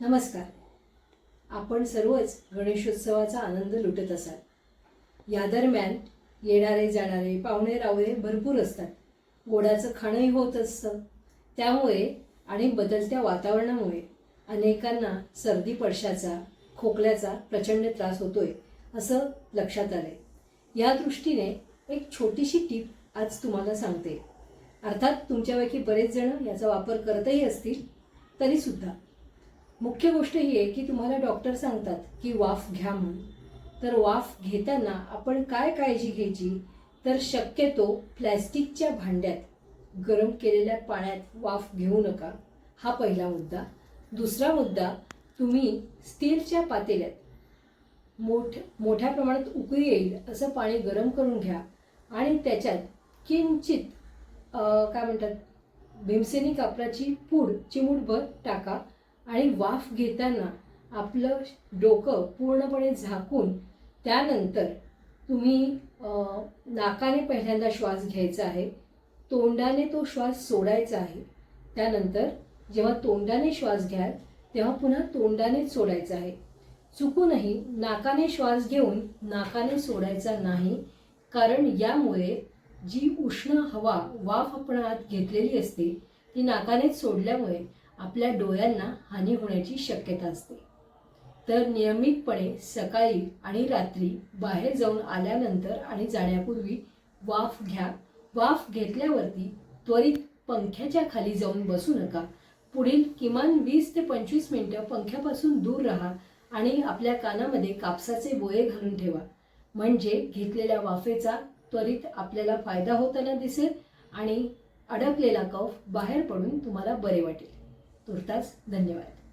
नमस्कार. आपण सर्वच गणेशोत्सवाचा आनंद लुटत असाल. या दरम्यान येणारे जाणारे पाहुणे रावळे भरपूर असतात. गोडाचं खाणंही होत असतं. त्यामुळे आणि बदलत्या वातावरणामुळे अनेकांना सर्दी पडशाचा खोकल्याचा प्रचंड त्रास होतोय असं लक्षात आलं आहे या दृष्टीने एक छोटीशी टीप आज तुम्हाला सांगते. अर्थात तुमच्यापैकी बरेच जण याचा वापर करतही असतील तरीसुद्धा. मुख्य गोष्ट ही आहे की तुम्हाला डॉक्टर सांगतात की वाफ घ्या म्हणून. तर वाफ घेताना आपण काय काळजी घ्यायची? तर शक्यतो प्लॅस्टिकच्या भांड्यात गरम केलेल्या पाण्यात वाफ घेऊ नका. हा पहिला मुद्दा. दुसरा मुद्दा तुम्ही स्टीलच्या पातेल्यात मोठ मोठ्या प्रमाणात उकळी येईल असं पाणी गरम करून घ्या. आणि त्याच्यात किंचित काय म्हणतात भीमसेनी कापराची पूड चिमूटभर टाका. आणि वाफ घेताना आपलं डोकं पूर्णपणे झाकून त्यानंतर तुम्ही नाकाने पहिल्यांदा श्वास घ्यायचा आहे. तोंडाने तो श्वास सोडायचा आहे. त्यानंतर जेव्हा तोंडाने श्वास घ्याल तेव्हा पुन्हा तोंडाने सोडायचा आहे. चुकूनही नाकाने श्वास घेऊन नाकाने सोडायचा नाही कारण यामुळे जी उष्ण हवा वाफ आपण आत घेतलेली असते ती नाकानेच सोडल्यामुळे आपल्या डोळ्यांना हानी होण्याची शक्यता असते. तर नियमितपणे सकाळी आणि रात्री बाहेर जाऊन आल्यानंतर आणि जाण्यापूर्वी वाफ घ्या. वाफ घेतल्यावरती त्वरित पंख्याच्या खाली जाऊन बसू नका. पुढील किमान वीस ते पंचवीस मिनटं पंख्यापासून दूर राहा आणि आपल्या कानामध्ये कापसाचे बोये घालून ठेवा. म्हणजे घेतलेल्या वाफेचा त्वरित आपल्याला फायदा होताना दिसेल आणि अडकलेला कफ बाहेर पडून तुम्हाला बरे वाटेल. तुर्तास धन्यवाद.